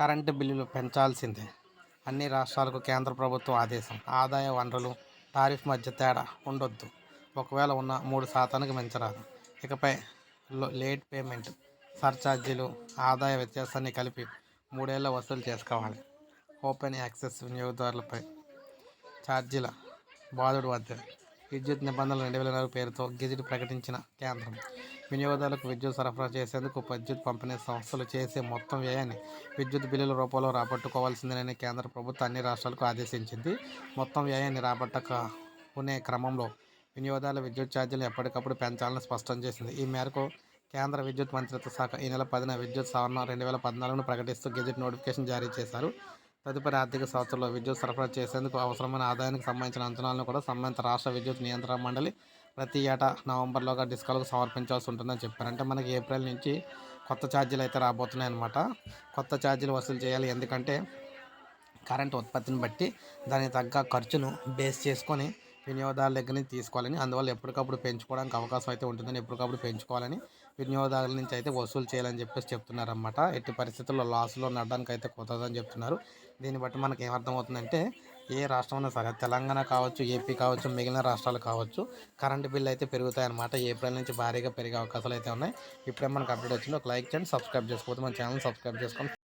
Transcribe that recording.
Current బిల్లులు పెంచాల్సిందే. అన్ని రాష్ట్రాలకు కేంద్ర ప్రభుత్వం ఆదేశం. ఆదాయ వనరులు టారిఫ్ మధ్య తేడా ఉండొద్దు. ఒకవేళ ఉన్న మూడు శాతానికి మించరాదు. ఇకపై లేట్ పేమెంట్ సర్ఛార్జీలు ఆదాయ వ్యత్యాసాన్ని కలిపి మూడేళ్ళ వసూలు చేసుకోవాలి. ఓపెన్ యాక్సెస్ వినియోగదారులపై ఛార్జీల బాధుడు వద్ద విద్యుత్ నిబంధనలు రెండు వేల నాలుగు పేరుతో గెజిట్ ప్రకటించిన కేంద్రం. వినియోగదారులకు విద్యుత్ సరఫరా చేసేందుకు విద్యుత్ పంపిణీ సంస్థలు చేసే మొత్తం వ్యయాన్ని విద్యుత్ బిల్లుల రూపంలో రాబట్టుకోవాల్సిందేనని కేంద్ర ప్రభుత్వం అన్ని రాష్ట్రాలకు ఆదేశించింది. మొత్తం వ్యయాన్ని రాబట్టకునే క్రమంలో వినియోగదారుల విద్యుత్ ఛార్జీలను ఎప్పటికప్పుడు పెంచాలని స్పష్టం చేసింది. ఈ మేరకు కేంద్ర విద్యుత్ మంత్రిత్వ శాఖ ఈ నెల పదిన విద్యుత్ సవరణ రెండు వేల పద్నాలుగును ప్రకటిస్తూ గెజిట్ నోటిఫికేషన్ జారీ చేశారు. తదుపరి ఆర్థిక సంవత్సరంలో విద్యుత్ సరఫరా చేసేందుకు అవసరమైన ఆదాయానికి సంబంధించిన అంచనాలను కూడా సంబంధిత రాష్ట్ర విద్యుత్ నియంత్రణ మండలి ప్రతి ఏటా నవంబర్లోగా డిస్కాలకు సమర్పించాల్సి ఉంటుందని చెప్పారు. అంటే మనకి ఏప్రిల్ నుంచి కొత్త ఛార్జీలు అయితే రాబోతున్నాయి అనమాట కొత్త ఛార్జీలు వసూలు చేయాలి. ఎందుకంటే కరెంట్ ఉత్పత్తిని బట్టి దానికి తగ్గ ఖర్చును బేస్ చేసుకొని వినియోగదారుల దగ్గర నుంచి తీసుకోవాలని అందువల్ల ఎప్పటికప్పుడు పెంచుకోవడానికి అవకాశం అయితే ఉంటుందని ఎప్పటికప్పుడు పెంచుకోవాలని వినియోగదారుల నుంచి అయితే వసూలు చేయాలని చెప్పేసి చెప్తున్నారన్నమాట. ఎట్టి పరిస్థితుల్లో లాస్లో నడడానికి అయితే కుదరదని చెప్తున్నారు. దీన్ని బట్టి మనకి ఏమర్థమవుతుందంటే ఏ రాష్ట్రమైనా సరే తెలంగాణ కావచ్చు ఏపీ కావచ్చు మిగిలిన రాష్ట్రాలు కావచ్చు కరెంటు బిల్లు అయితే పెరుగుతాయన్నమాట. ఏప్రిల్ నుంచి భారీగా పెరిగే అవకాశాలు అయితే ఉన్నాయి. ఇప్పుడే మనకు అప్డేట్ వచ్చింది. ఒక లైక్ చేయండి సబ్స్క్రైబ్ చేసుకోవద్దు మన ఛానల్ సబ్స్క్రైబ్ చేసుకోండి.